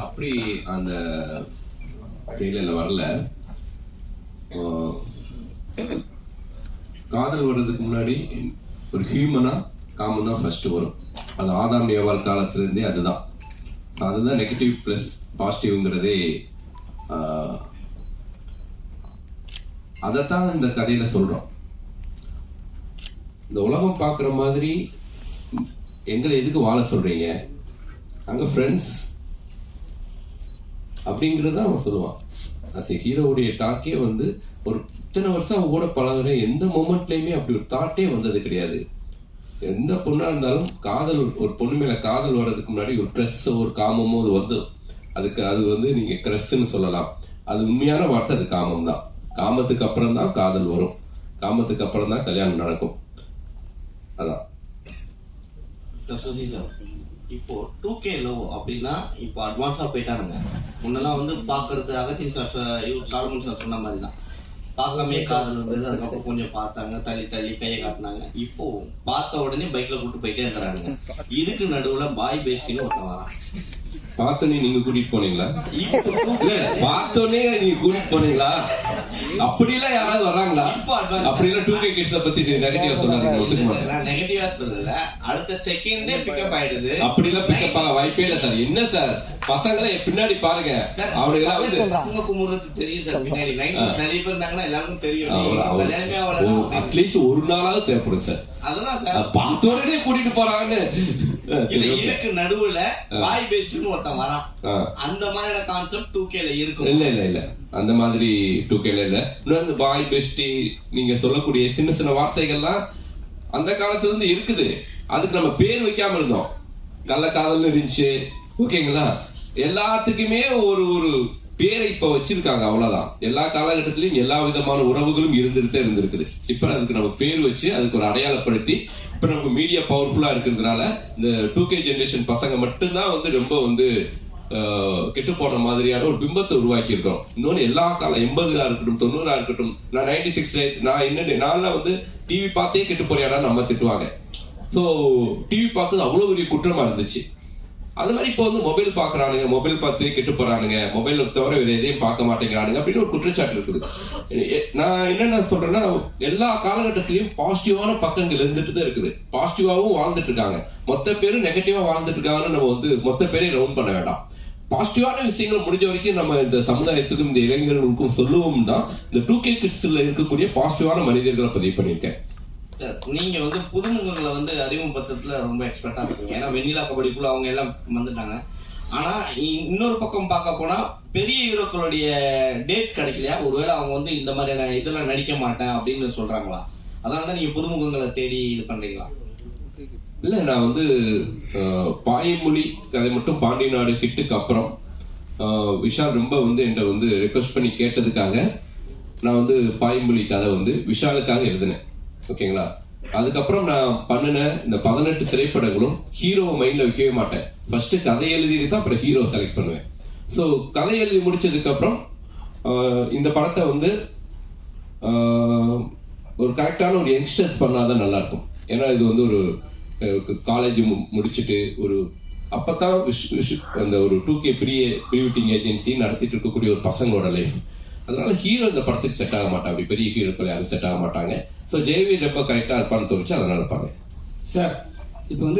அப்படி அந்த ட்ரெயிலர்ல வரல. காதல் வர்றதுக்கு முன்னாடி ஒரு ஹியூமனா காமன் தான் ஃபர்ஸ்ட் வரும். அது ஆதாம் ஏவாள் காலத்துலேருந்தே அதுதான். அதுதான் நெகட்டிவ் ப்ளஸ் பாசிட்டிவ்ங்கிறதே அதைத்தான் இந்த கதையில சொல்றோம். இந்த உலகம் பார்க்குற மாதிரி எங்களை எதுக்கு வாழ சொல்றீங்க? அங்க ஃப்ரெண்ட்ஸ் அப்படிங்கறத அவன் சொல்லுவான். அஸ் ஹீரோவுடைய டாக்கே வந்து ஒரு இத்தனை வருஷம் அவன் கூட பழகுற எந்த மூமெண்ட்லேயுமே அப்படி ஒரு தாட்டே வந்தது கிடையாது. எந்த பொண்ணா இருந்தாலும் காதல் ஒரு- பொண்ணு மேல காதல் வர்றதுக்கு முன்னாடி ஒரு ட்ரெஸ் ஒரு காமமோ அது வந்து அதுக்கு அது வந்து நீங்க க்ரெஸ்ன்னு சொல்லலாம். அது உண்மையான வார்த்தை அது காமம் தான். காமத்துக்கு அப்புறம் தான் காதல் வரும். காமத்துக்கு அப்புறம் தான் கல்யாணம் நடக்கும். அதான். சார் இப்போ டூ கே லவ் அப்படின்னா இப்போ அட்வான்ஸா போயிட்டானுங்க. முன்னெல்லாம் வந்து பாக்குறது அகத்தின் சார் சாலமன் சார் சொன்ன மாதிரி தான். பார்க்காமே காதல் இருந்தது அதுக்கப்புறம் கொஞ்சம் பார்த்தாங்க தள்ளி தள்ளி கையை காட்டினாங்க. இப்போ பார்த்த உடனே பைக்ல கூட்டு போயிட்டே இருக்கிறானுங்க. இதுக்கு நடுவுல பாய் பேசின்னு ஒருத்தன் வரான். பார்த்தோன்னே நீங்க கூட்டிட்டு போனீங்களா? இல்ல பார்த்தோன்னே நீங்க கூட்டிட்டு போனீங்களா? அப்படிலாம் யாராவது வர்றாங்களா? advance. அப்படிலாம் டூ கே கிட்ஸ பத்தி நெகட்டிவா சொல்லாதீங்க ஒத்துக்க மாட்டேன். நான் நெகட்டிவா சொல்லல. அடுத்த செகண்டே பிக்கப் ஆயிடுது. அப்படிலாம் பிக்கப் ஆக வாய்ப்பே இல்ல சார். என்ன சார்? பசங்களை பின்னாடி பாருங்க. அவனுக்கு வந்து பசங்க குமுறது தெரியும் சார் பின்னாடி. 90s நிறைய பேர் இருந்தாங்கன்னா எல்லாருக்கும் தெரியும். அட்லீஸ்ட் ஒரு நாளாவது தேவைப்படும் சார். அதுதான் சார். பார்த்த உடனே கூட்டிட்டு போறாங்கன்னு. இதுக்கு நடுவுல வாய் பேசுன்னு ஒருத்தன் வரான். அந்த மாதிரியான கான்செப்ட் டூ கேல இருக்கும். இல்ல இல்ல இல்ல. அந்த மாதிரி டூ கேல இல்ல. இன்னொரு பாய் பெஸ்டி நீங்க சொல்லக்கூடிய சின்ன சின்ன வார்த்தைகள்லாம் அந்த காலத்துல இருந்து இருக்குது. அதுக்கு நம்ம பேர் வைக்காம இருந்தோம். கள்ளக்காதல்னு இருந்துச்சு. ஓகேங்களா? எல்லாத்துக்குமே ஒரு ஒரு பேரை இப்ப வச்சிருக்காங்க அவ்வளவுதான். எல்லா காலகட்டத்திலயும் எல்லா விதமான உறவுகளும் இருந்துட்டு இருந்திருக்குது. இப்ப அதுக்கு நம்ம பேர் வச்சு அதுக்கு ஒரு அடையாளப்படுத்தி இப்ப நமக்கு மீடியா பவர்ஃபுல்லா இருக்கிறதுனால இந்த டூ கே ஜென்ரேஷன் பசங்க மட்டும்தான் வந்து ரொம்ப வந்து கெட்டு போன மாதிரியான ஒரு பிம்பத்தை உருவாக்கி இருக்கோம் இன்னொன்னு எல்லா காலம் எண்பதுலா இருக்கட்டும் தொண்ணூறா இருக்கட்டும் நான் நைன்டி சிக்ஸ் நான் என்ன நான்லாம் வந்து டிவி பார்த்தே கெட்டு போறியாடான்னு நம்ம திட்டுவாங்க. ஸோ டிவி பார்க்கறது அவ்வளவு பெரிய குற்றமா இருந்துச்சு. அது மாதிரி இப்போ வந்து மொபைல் பாக்குறானுங்க மொபைல் பார்த்து கெட்டு போறானுங்க மொபைல் தவிர வேற எதையும் பார்க்க மாட்டேங்கிறானுங்க அப்படின்னு ஒரு குற்றச்சாட்டு இருக்குது. நான் என்னென்ன சொல்றேன்னா எல்லா காலகட்டத்திலயும் பாசிட்டிவான பக்கங்கள் இருந்துட்டு தான் இருக்குது. பாசிட்டிவாவும் வாழ்ந்துட்டு இருக்காங்க. மொத்த பேரும் நெகட்டிவா வாழ்ந்துட்டு இருக்காங்கன்னு நம்ம வந்து மொத்த பேரையும் ரவுண்ட் பண்ண வேண்டாம். பாசிட்டிவான விஷயங்கள் முடிஞ்ச வரைக்கும் நம்ம இந்த சமுதாயத்துக்கும் இந்த இளைஞர்களுக்கும் சொல்லுவோம் தான் இந்த டூ கே கிட்ஸ்ல இருக்கக்கூடிய பாசிட்டிவான மனிதர்களை பதிவு பண்ணியிருக்கேன். சார் நீங்க வந்து புதுமுகங்களை வந்து அறிமுகப்படுத்துறதுல ரொம்ப எக்ஸ்பர்ட்டா இருக்கீங்க. ஏன்னா வெண்ணிலா கபடிக்குள்ள அவங்க எல்லாம் வந்துட்டாங்க. ஆனா இ- இன்னொரு பக்கம் பார்க்க போனா பெரிய ஹீரோக்களுடைய டேட் கிடைக்கலையா? ஒருவேளை அவங்க வந்து இந்த மாதிரியான இதெல்லாம் நடிக்க மாட்டேன் அப்படின்னு சொல்றாங்களா? அதனால தான் நீங்க புதுமுகங்களை தேடி இது பண்றீங்களா? இல்ல நான் வந்து பாய்மொழி கதை மட்டும் பாண்டிய நாடு ஹிட்டுக்கு அப்புறம் விஷால் ரொம்ப வந்து என்கிட்ட வந்து ரெக்வஸ்ட் பண்ணி கேட்டதுக்காக நான் வந்து பாய்மொழி கதை வந்து விஷாலுக்காக எழுதினேன். ஓகேங்களா அதுக்கப்புறம் நான் பண்ணின இந்த பதினெட்டு திரைப்படங்களும் ஹீரோவை மைண்ட்ல வைக்கவே மாட்டேன். ஃபர்ஸ்ட் கதை எழுதிட்டு தான் அப்புறம் ஹீரோ செலக்ட் பண்ணுவேன். ஸோ கதை எழுதி முடிச்சதுக்கு அப்புறம் இந்த படத்தை வந்து ஒரு கரெக்டான ஒரு யங்ஸ்டர்ஸ் பண்ணாதான் நல்லா இருக்கும் ஏன்னா இது வந்து ஒரு காலேஜ் முடிச்சுட்டு ஒரு அப்பதான் அந்த ஒரு டூ கே ப்ரீ ப்ரீவிட்டிங் ஏஜென்சி நடத்திட்டு இருக்கக்கூடிய ஒரு பசங்களோட லைஃப் அதனால ஹீரோ இந்த படத்துக்கு செட் ஆக மாட்டாங்க. அப்படி பெரிய ஹீரோக்கள் யாரும் செட் ஆக மாட்டாங்க. ஸோ ஜேவி ரொம்ப கரெக்டாக இருப்பான்னு தோணுச்சு அதனால இருப்பாங்க. சார் இப்போ வந்து